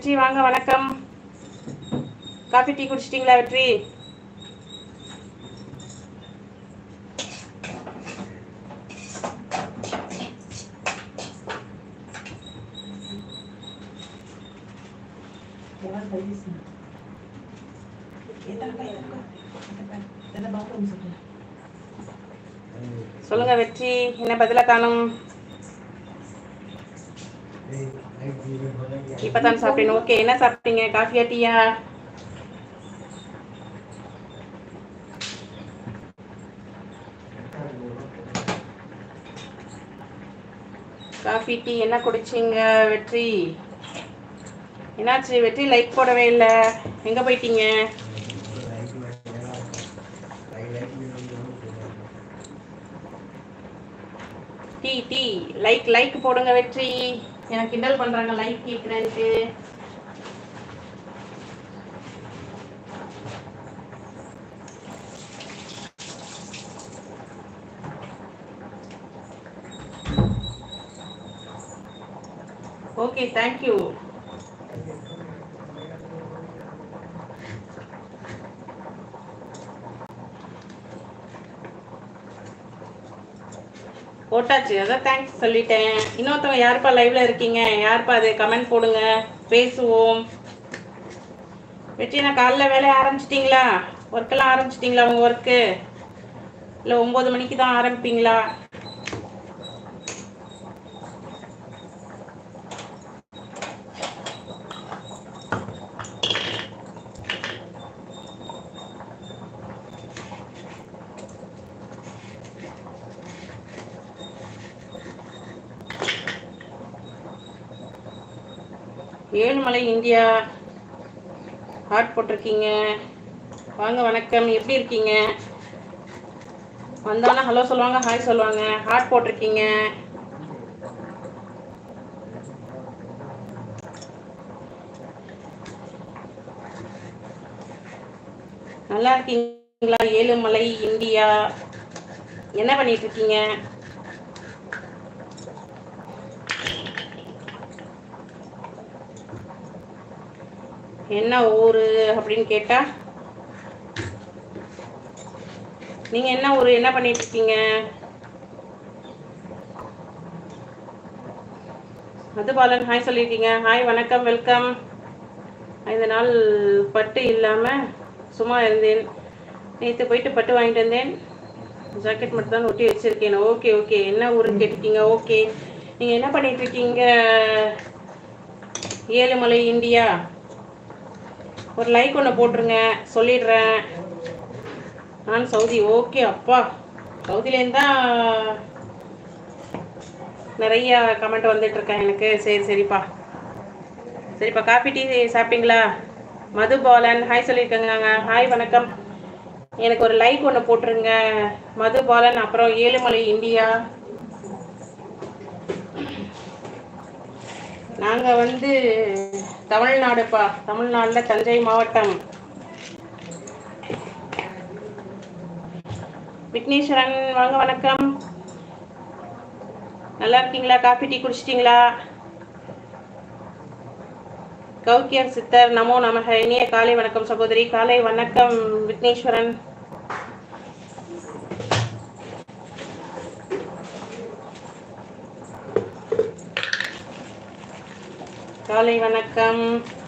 வெற்றி வாங்க வணக்கம். காஃபி டீ குடிச்சிட்டிங்களா வெற்றி? சொல்லுங்க வெற்றி என்ன பதில காணும்? இப்பதான் சாப்பிட்டேன் ஓகே என்ன சாப்பிட்டீங்க காஃபியா டீயா காஃபி டீ என்ன குடிச்சீங்க வெற்றி என்னாச்சு வெற்றி லைக் போடவே இல்லை எங்க போயிட்டீங்க டீ டீ லைக் லைக் போடுங்க வெற்றி எனக்கு கிண்டல் பண்றாங்க லைக் கேட்குறேன்ட்டு ஓகே தேங்க்யூ போட்டாச்சு. அதான் தேங்க்ஸ் சொல்லிட்டேன். இன்னொருத்தவங்க யாருப்பா லைவ்ல இருக்கீங்க? யாருப்பா அது கமெண்ட் போடுங்க. பேசுவோம். வெற்றி நான் காலைல வேலையை ஆரம்பிச்சிட்டிங்களா? ஒர்க்கெல்லாம் ஆரம்பிச்சிட்டிங்களா உங்கள் ஒர்க்கு இல்லை ஒம்பது மணிக்கு தான் ஆரம்பிப்பீங்களா? ஏழுமலை இந்தியா ஹார்ட் போட்டிருக்கீங்க. வாங்க வணக்கம். எப்படி இருக்கீங்க? வந்தாலும் ஹலோ சொல்லுவாங்க ஹாய் சொல்லுவாங்க. ஹார்ட் போட்டிருக்கீங்க. நல்லா இருக்கீங்களா? ஏழுமலை இந்தியா. என்ன பண்ணிட்டு இருக்கீங்க? என்ன ஊர் அப்படின்னு கேட்டால் நீங்கள் என்ன ஊர்? என்ன பண்ணிட்டு இருக்கீங்க? மதுபாலன் ஹாய் சொல்லியிருக்கீங்க. ஹாய் வணக்கம் வெல்கம் ஐந்து நாள் பட்டு இல்லாமல் சும்மா இருந்தேன். நேற்று போயிட்டு பட்டு வாங்கிட்டு வந்தேன். ஜாக்கெட் மட்டும் தான் ஒட்டி வச்சுருக்கேன். ஓகே ஓகே என்ன ஊருன்னு கேட்டிருக்கீங்க? ஓகே நீங்கள் என்ன பண்ணிட்டு இருக்கீங்க? ஏழுமலை இந்தியா. ஒரு லைக் ஒன்று போட்டுருங்க சொல்லிடுறேன். நான் சவுதி ஓகே அப்பா. சவுதியிலேருந்து தான் நிறைய கமெண்ட் வந்துட்டுருக்கேன் எனக்கு. சரி சரிப்பா. சரிப்பா காஃபி டீ சாப்பிட்டீங்களா? மதுபாலன் ஹாய் சொல்லியிருக்கேங்க ஹாய் வணக்கம். எனக்கு ஒரு லைக் ஒன்று போட்டுருங்க. மதுபாலன் அப்புறம் ஏழுமலை இந்தியா. நாங்கள் வந்து தமிழ்நாடுப்பா தமிழ்நாட்டில் தஞ்சை மாவட்டம். விக்னேஸ்வரன் வாங்க வணக்கம். நல்லா இருக்கீங்களா? Coffee tea குடிச்சிட்டிங்களா? கௌக்கியர் சித்தர் நமோ நமக. இனிய காலை வணக்கம் சகோதரி. காலை வணக்கம் விக்னேஸ்வரன். காலை வணக்கம்.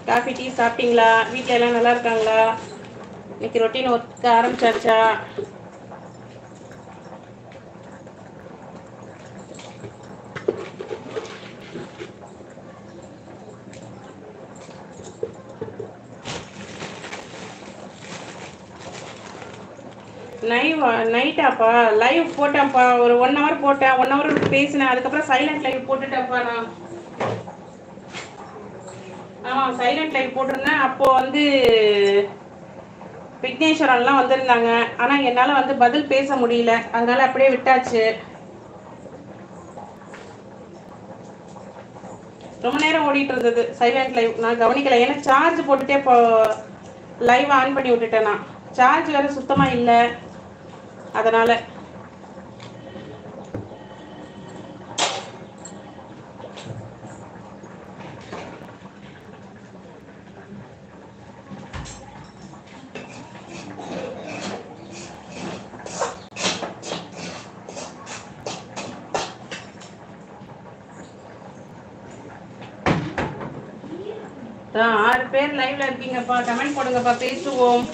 காஃபி டீ சாப்பிட்டீங்களா? வீட்டில் எல்லாம் நல்லா இருக்காங்களா? இன்னைக்கு ரொட்டீன் ஒர்க் ஆரம்பிச்சாச்சா? நைவா நைட்டாப்பா லைவ் போட்டேன்ப்பா. ஒரு ஒன் ஹவர் போட்டேன். ஒன் ஹவர் பேசினேன். அதுக்கப்புறம் சைலண்ட் லைவ் போட்டுட்டேன்ப்பா நான். சைலண்ட் லைவ் போட்டிருந்தேன். அப்போது வந்து விக்னேஸ்வரன்லாம் வந்திருந்தாங்க. ஆனால் என்னால் வந்து பதில் பேச முடியல. அதனால அப்படியே விட்டாச்சு. ரொம்ப நேரம் ஓடிட்டு இருந்தது. சைலண்ட் லைவ் நான் கவனிக்கல. ஏன்னா சார்ஜ் போட்டுட்டே இப்போ லைவ் ஆன் பண்ணி விட்டுட்டேன் நான். சார்ஜ் வேறு சுத்தமாக இல்லை. அதனால் அதான் ஆறு பேர் லைவ்ல கமெண்ட் போடுங்கப்பா. பேசுவோம்.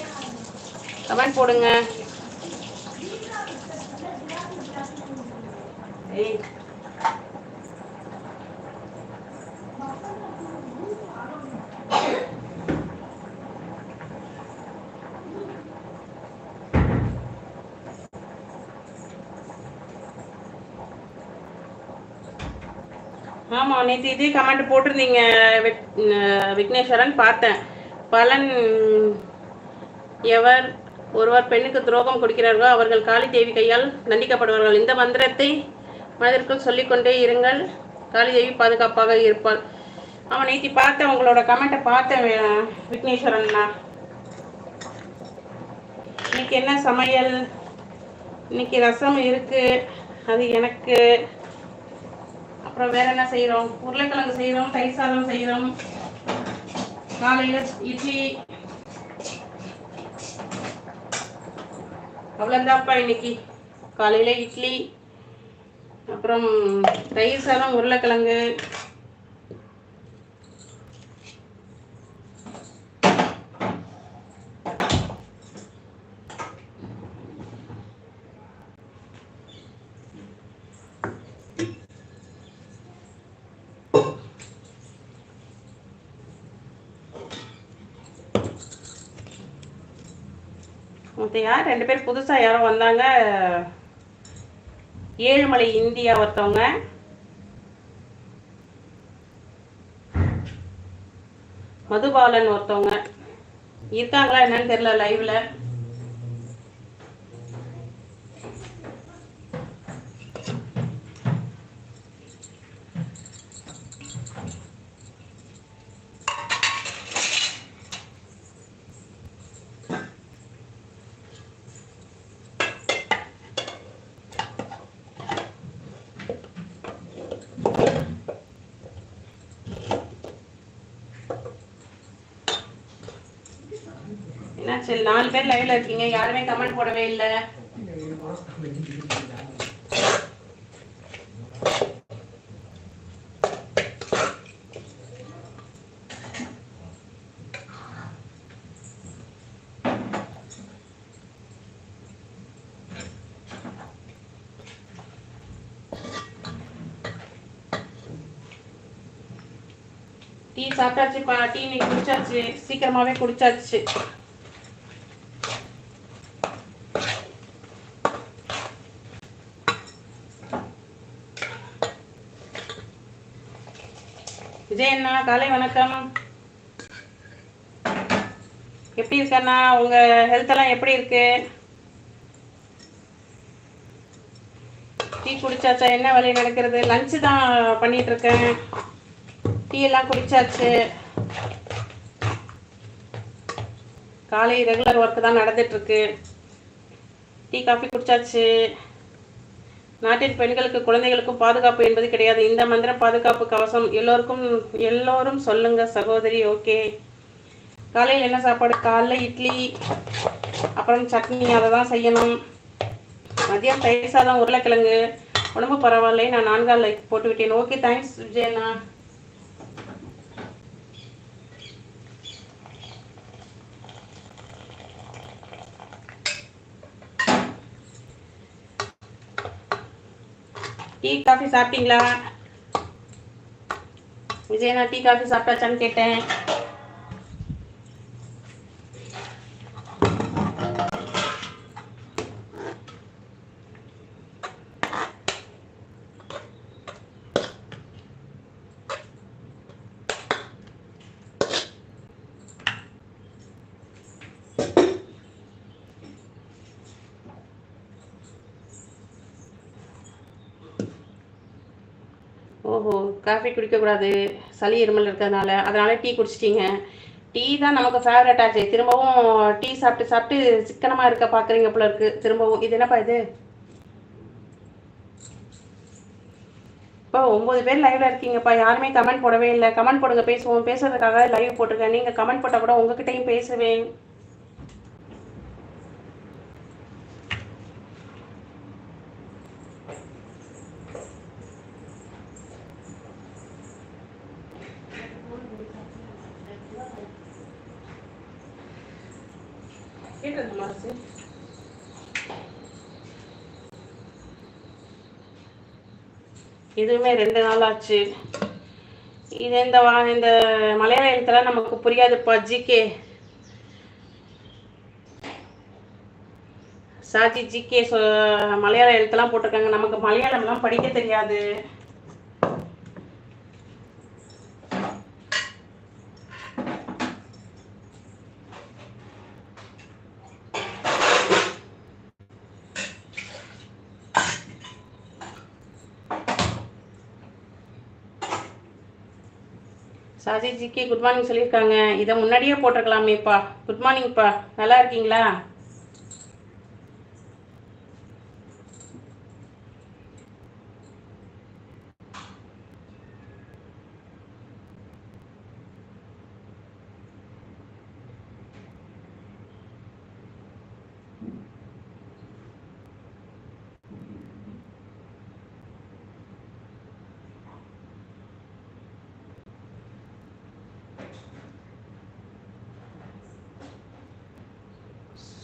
கமெண்ட் போடுங்க. ஆமா நேற்று இதே கமெண்ட் போட்டிருந்தீங்க விக்- விக்னேஸ்வரன் பார்த்தேன். பலன் எவர் ஒருவர் பெண்ணுக்கு துரோகம் கொடுக்கிறார்களோ அவர்கள் காளி தேவி கையால் தண்டிக்கப்படுவார்கள். இந்த மந்திரத்தை மனதிற்குள் சொல்லிக்கொண்டே இருங்கள். காளி தேவி பாதுகாப்பாக இருப்பாள். அவன் நேற்று பார்த்தேன் உங்களோட கமெண்ட்டை பார்த்தேன் விக்னேஸ்வரன்னா இன்னைக்கு என்ன சமையல்? இன்னைக்கு ரசம் இருக்கு. அது எனக்கு. அப்புறம் வேற என்ன செய்கிறோம் உருளைக்கிழங்கு செய்கிறோம் தயிர் சாதம் செய்கிறோம் காலையில இட்லி. அவ்வளோதான்ப்பா இன்னைக்கு. காலையில் இட்லி. அப்புறம் தயிர் சாதம் உருளைக்கிழங்கு. மற்ற ரெண்டு பேர் புதுசாக யாரோ வந்தாங்க. ஏழுமலை இந்தியா ஒருத்தவங்க. மதுபாலன் ஒருத்தவங்க. இருக்காங்களா என்னன்னு தெரியல லைவ்ல சரி நாலு பேர் லைவ்ல இருக்கீங்க. யாருமே கமெண்ட் போடவே இல்லை. டீ சாப்பிட்டாச்சுப்பா டீ நீ குடிச்சாச்சு. சீக்கிரமாவே குடிச்சாச்சு. விஜய் அண்ணா காலை வணக்கம். எப்படி இருக்கண்ணா உங்க ஹெல்த் எல்லாம் எப்படி இருக்கு? டீ குடிச்சாச்சா? என்ன வேலை நடக்கிறது? லஞ்சு தான் பண்ணிட்டு இருக்கேன். டீ எல்லாம் குடிச்சாச்சு. காலை ரெகுலர் ஒர்க் தான் நடந்துட்டு இருக்கு. டீ காஃபி குடிச்சாச்சு. நாட்டின் பெண்களுக்கு குழந்தைகளுக்கும் பாதுகாப்பு என்பது கிடையாது. இந்த மந்திரம் பாதுகாப்பு கவசம் எல்லோருக்கும் எல்லோரும் சொல்லுங்க சகோதரி. ஓகே. காலையில் என்ன சாப்பாடு? காலைல இட்லி அப்புறம் சட்னி அதை தான் செய்யணும். மதியம் தயிர் சாதம் உருளைக்கிழங்கு. உடம்பு பரவாயில்லை. நான் நான்கால் லைக் போட்டு விட்டேன் ஓகே தேங்க்ஸ் விஜயண்ணா டீ காஃபி சாப்பிட்டீங்களா? விஜயனா டீ காஃபி சாப்பிட்டாச்சான்னு கேட்டேன். காஃபி குடிக்கக்கூடாது சளி இருமல் இருக்கிறதுனால. அதனால டீ குடிச்சிட்டிங்க. டீ தான் நமக்கு ஃபேவரட் ஆச்சு திரும்பவும் டீ சாப்பிட்டு சாப்பிட்டு சிக்கனமாக இருக்க பார்க்குறீங்க போல இருக்கு. திரும்பவும் இது என்னப்பா இது? இப்போ ஒம்பது பேர் லைவ்ல இருக்கீங்கப்பா. யாருமே கமெண்ட் போடவே இல்லை. கமெண்ட் போடுங்க. பேசுவோம். பேசுறதுக்காக லைவ் போட்டிருக்கேன். நீங்கள் கமெண்ட் போட்டால் கூட உங்ககிட்டயும் பேசுவேன். இதுவுமே ரெண்டு நாள் ஆச்சு. இது இந்த வா இந்த மலையாள எழுத்தெல்லாம் நமக்கு புரியாதுப்பா ஜிகே. சாஜி ஜிகே சொ மலையாள எழுத்தெல்லாம் போட்டிருக்காங்க. நமக்கு மலையாளம்லாம் படிக்க தெரியாது. சாஜி ஜிகே குட் மார்னிங் சொல்லியிருக்காங்க. இதை முன்னாடியே போட்டிருக்கலாமேப்பா. குட் மார்னிங்ப்பா நல்லா இருக்கீங்களா?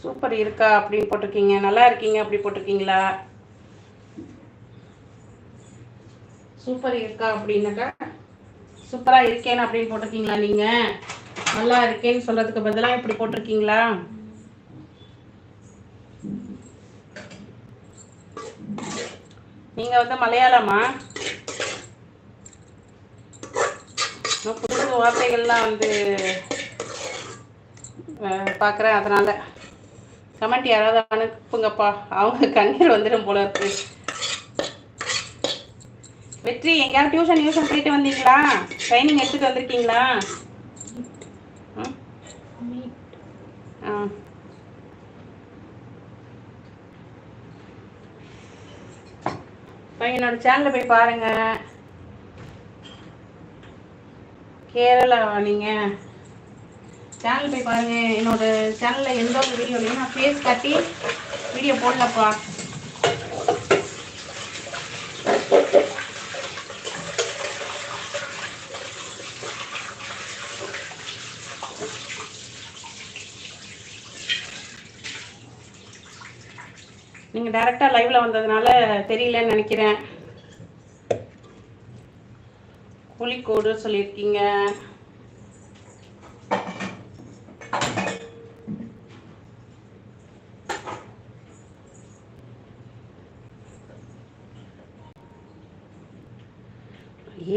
சூப்பர் இருக்கா? அப்படின்னு போட்டிருக்கீங்க. நல்லா இருக்கீங்க. அப்படி போட்டிருக்கீங்களா? சூப்பர் இருக்கா அப்படின்னாக்கா சூப்பராக இருக்கேன் அப்படின்னு போட்டிருக்கீங்களா நீங்கள் நல்லா இருக்கேன்னு சொல்கிறதுக்கு பதிலாக இப்படி போட்டிருக்கீங்களா? நீங்கள் வந்து மலையாளமா? புது புது வார்த்தைகள்லாம் வந்து பார்க்குறேன் அதனால கமெண்ட் யாராவது அனுப்புங்கப்பா அவங்க கண்ணீர் வந்துடும் போல இருக்கு. வெற்றி எங்கேயாவது டியூஷன் டியூஷன் போயிட்டு வந்தீங்களா? ட்ரைனிங் எடுத்துட்டு வந்திருக்கீங்களா? ம்? ஆ. என்னோட சேனலில் போய் பாருங்க. கேரளா நீங்க சேனல் போய் பாருங்க. என்னோட சேனல்ல எந்த ஒரு வீடியோலையும் நான் ஃபேஸ் காட்டி வீடியோ போடலப்பா. நீங்க டைரக்டா லைவ்ல வந்ததுனால தெரியலன்னு நினைக்கிறேன். புலிக்கோடு சொல்லியிருக்கீங்க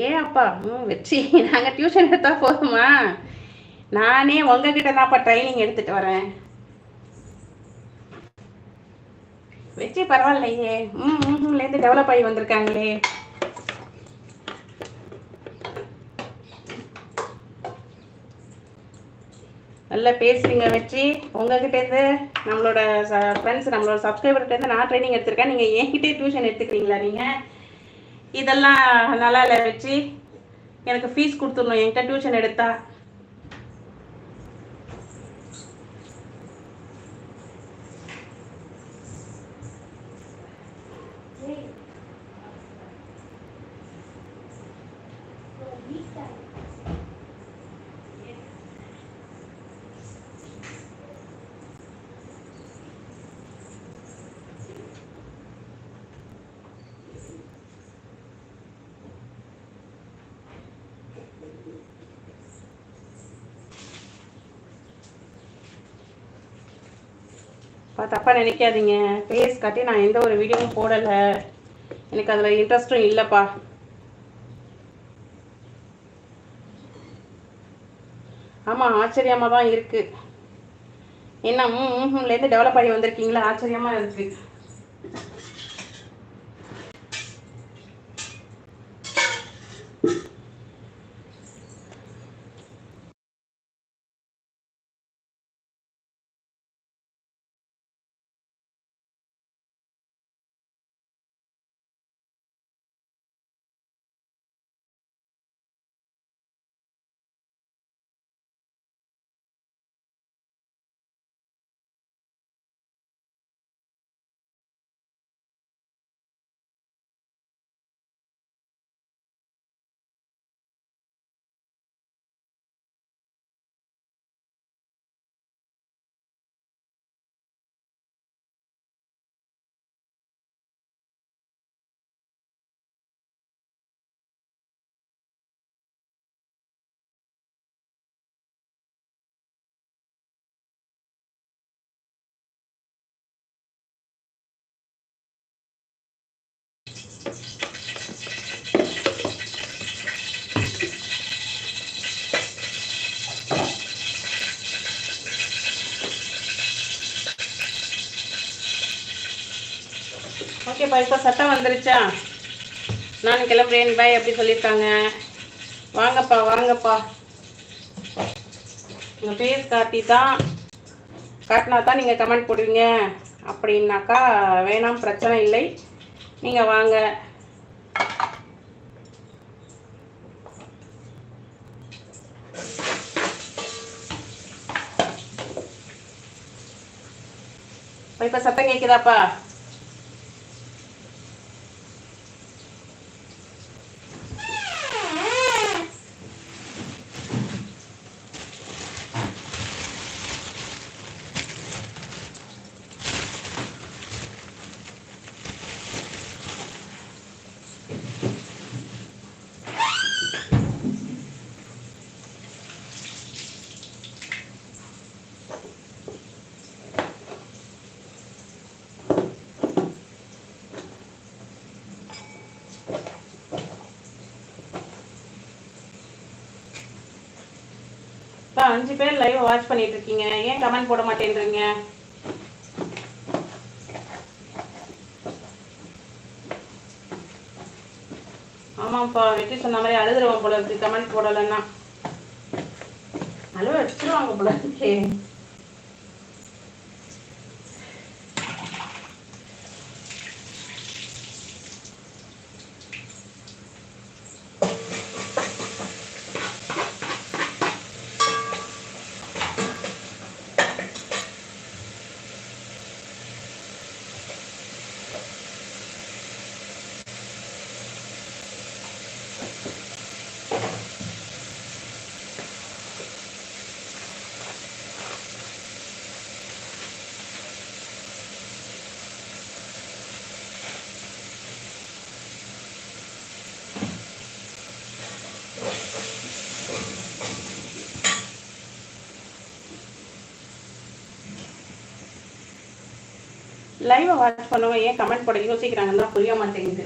ஏன் அப்பா ம் வெற்றி நாங்கள் டியூஷன் எடுத்தா போதுமா? நானே உங்ககிட்ட தான்ப்பா ட்ரைனிங் எடுத்துட்டு வரேன். வெற்றி பரவாயில்லையே. ம் ம்லேருந்து டெவலப் ஆகி வந்திருக்காங்களே. நல்லா பேசுறீங்க வெற்றி உங்ககிட்டேருந்து நம்மளோட ஃப்ரெண்ட்ஸ் நம்மளோட சப்ஸ்கிரைபர்கிட்டேருந்து நான் ட்ரைனிங் எடுத்திருக்கேன். நீங்கள் என்கிட்டே டியூஷன் எடுத்துக்கிறீங்களா நீங்கள் இதெல்லாம் நல்லா இல்லை வெற்றி எனக்கு ஃபீஸ் கொடுத்துடணும். என்கிட்ட டியூஷன் எடுத்தா தப்பாக நினைக்காதீங்க. ஃபேஸ் காட்டி நான் எந்த ஒரு வீடியோவும் போடலை. எனக்கு அதில் இன்ட்ரெஸ்ட்டும் இல்லைப்பா. ஆமாம் ஆச்சரியமாக தான் இருக்குது என்ன ம்லேருந்து டெவலப் ஆகி வந்திருக்கீங்களா? ஆச்சரியமாக இருக்குது ஓகேப்பா இப்போ சட்டம் வந்துருச்சா? நான் கிளம்புறேன் பாய் அப்படி சொல்லியிருக்காங்க. வாங்கப்பா வாங்கப்பா. உங்கள் பேர் காட்டி தான் காட்டினா தான் நீங்கள் கமெண்ட் போடுவீங்க. அப்படின்னாக்கா வேணாம் பிரச்சனை இல்லை. நீங்கள் வாங்க. இப்போ சத்தம் கேட்குதாப்பா அஞ்சு பேர் லைவ் வாட்ச் பண்ணிட்டு இருக்கீங்க ஏன் கமெண்ட் போட மாட்டேன்றீங்க? ஆமாப்பா வெற்றி சொன்ன மாதிரி அழுதுருவோம் போல இருக்கு. கமெண்ட் போடலைன்னா. அழுவ வச்சிருவாங்க போல இருக்கே. லைவை வாட்ச் பண்ணுவோம் ஏன் கமெண்ட் போட யோசிக்கிறாங்கன்னா புரிய மாட்டேங்குது.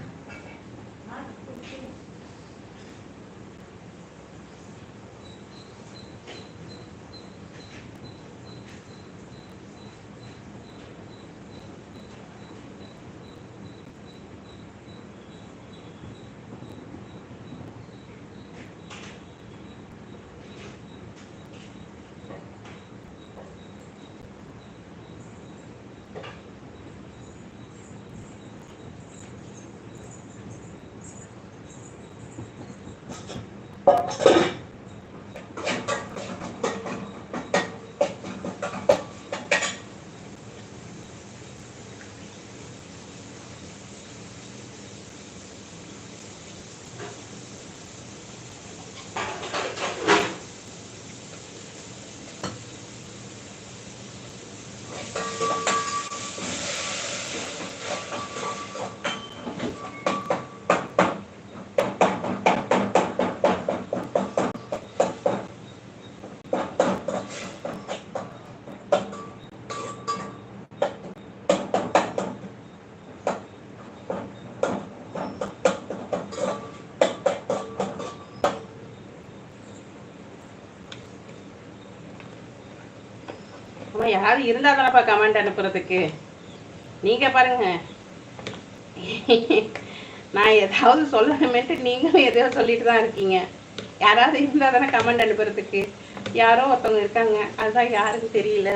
யாரும் இருந்தா தானப்பா கமெண்ட் அனுப்புறதுக்கு? நீங்க பாருங்க. நான் ஏதாவது சொல்லணுமேட்டு நீங்களும் எதையோ சொல்லிட்டு தான் இருக்கீங்க. யாராவது இருந்தால் தானே கமெண்ட் அனுப்புறதுக்கு. யாரோ ஒருத்தவங்க இருக்காங்க. அதுதான் யாருன்னு தெரியல.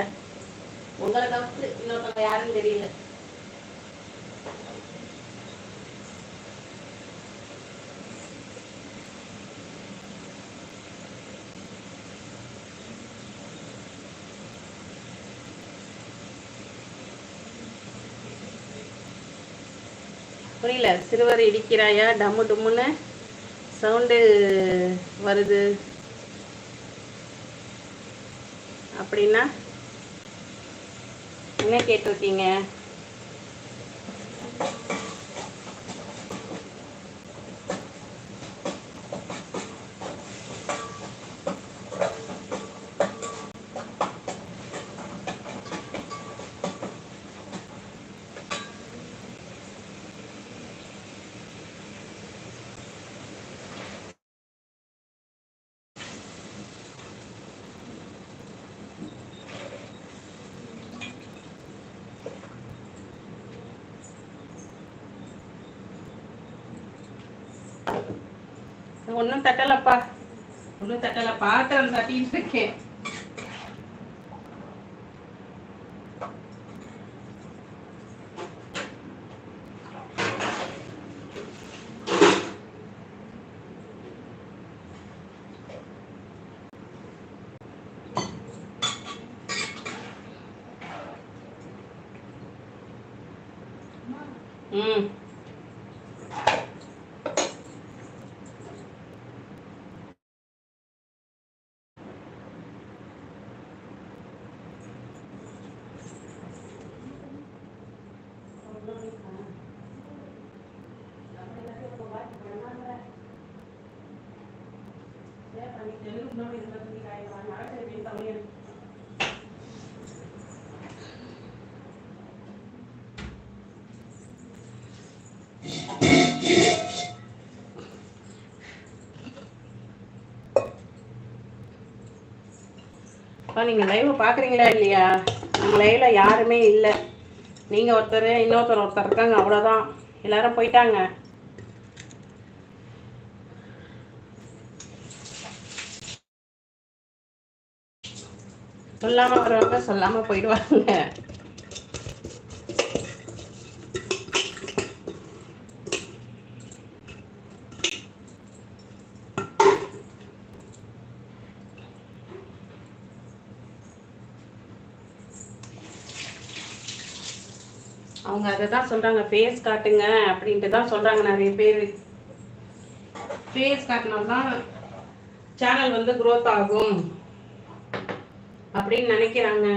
உங்களை தவிர்த்து இன்னொருத்தவங்க யாருன்னு தெரியல. புரியல. சிறுவர் இடிக்கிறாயா? டம்மு டும்முன்னு சவுண்டு வருது. அப்படின்னா என்ன கேட்டிருக்கீங்க? ஒன்றும் தட்டலப்பா. ஒன்றும் தட்டல பாத்திரம் தட்டிட்டு இருக்கேன். ம். இப்போ நீங்கள் லைவ் பார்க்குறீங்களா இல்லையா? நம்ம லைவில் யாருமே இல்லை. நீங்கள் ஒருத்தர் இன்னொருத்தர் ஒருத்தர் இருக்காங்க அவ்வளோதான் எல்லாரும் போயிட்டாங்க. சொல்லாமல் வரவங்க சொல்லாமல் போயிடுவாங்க. அவங்க அதை தான் சொல்றாங்க. ஃபேஸ் காட்டுங்க அப்படின்ட்டு தான் சொல்றாங்க நிறைய பேர். ஃபேஸ் காட்டினால்தான் சேனல் வந்து க்ரோத் ஆகும் அப்படின்னு நினைக்கிறாங்க.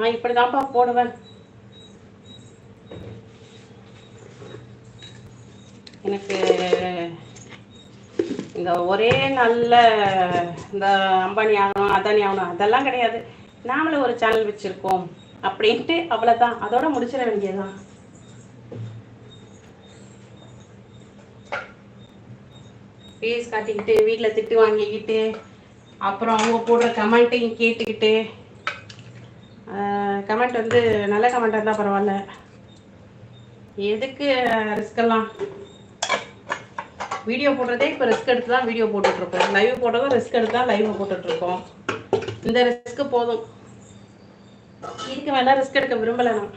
நான் இப்படிதான்ப்பா போடுவேன். எனக்கு இந்த ஒரே நல்ல இந்த அம்பானி ஆகணும் அதானி ஆகணும் அதெல்லாம் கிடையாது. நாமளும் ஒரு சேனல் வச்சிருக்கோம் அப்படின்ட்டு அவ்வளவுதான். அதோட முடிச்சிட வேண்டியதுதான். ஃபேஸ் காட்டிக்கிட்டு வீட்டில் திட்டு வாங்கிக்கிட்டு அப்புறம் அவங்க போடுற கமெண்ட்டையும் கேட்டுக்கிட்டு கமெண்ட் வந்து நல்ல கமெண்ட் இருந்தால் பரவாயில்ல. எதுக்கு ரிஸ்க் எல்லாம்? வீடியோ போடுறதே இப்போ ரிஸ்க் எடுத்து தான் வீடியோ போட்டுட்ருக்கோம். லைவ் போடுறதும் ரிஸ்க் எடுத்து தான் லைவ் போட்டுட்ருக்கோம். இந்த ரிஸ்க்கு போதும். இதுக்கு மேலே ரிஸ்க் எடுக்க விரும்பலை நான்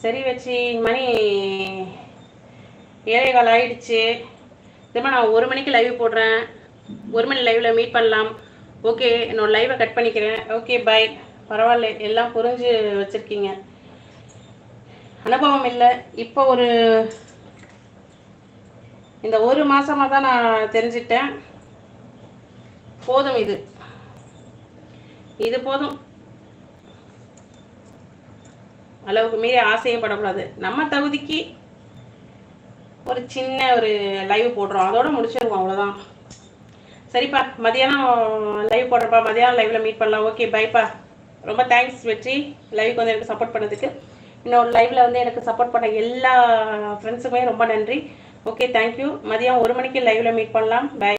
சரி வச்சு மணி ஏழை கால் ஆயிடுச்சு. திரும்ப நான் ஒரு மணிக்கு லைவ் போடுறேன். ஒரு மணி லைவில் மீட் பண்ணலாம். ஓகே என்னோட லைவை கட் பண்ணிக்கிறேன். ஓகே பை பரவாயில்ல எல்லாம் புரிஞ்சு வச்சுருக்கீங்க. அனுபவம் இல்லை. இப்போ ஒரு இந்த ஒரு மாதமாக தான் நான் தெரிஞ்சிட்டேன். போதும் இது. இது போதும். அளவுக்கு மீறி ஆசையும் படக்கூடாது. நம்ம தகுதிக்கு ஒரு சின்ன ஒரு லைவ் போடுறோம். அதோட முடிச்சிருவோம் அவ்வளோதான் சரிப்பா மதியானம் லைவ் போடுறப்பா மதியானம் லைவ்ல மீட் பண்ணலாம். ஓகே பைப்பா ரொம்ப தேங்க்ஸ் வெற்றி. லைவுக்கு வந்து எனக்கு சப்போர்ட் பண்ணதுக்கு. இன்னொரு லைவ்ல வந்து எனக்கு சப்போர்ட் பண்ண எல்லா ஃப்ரெண்ட்ஸுக்குமே ரொம்ப நன்றி. ஓகே தேங்க்யூ மதியம் ஒரு மணிக்கு லைவ்ல மீட் பண்ணலாம். பை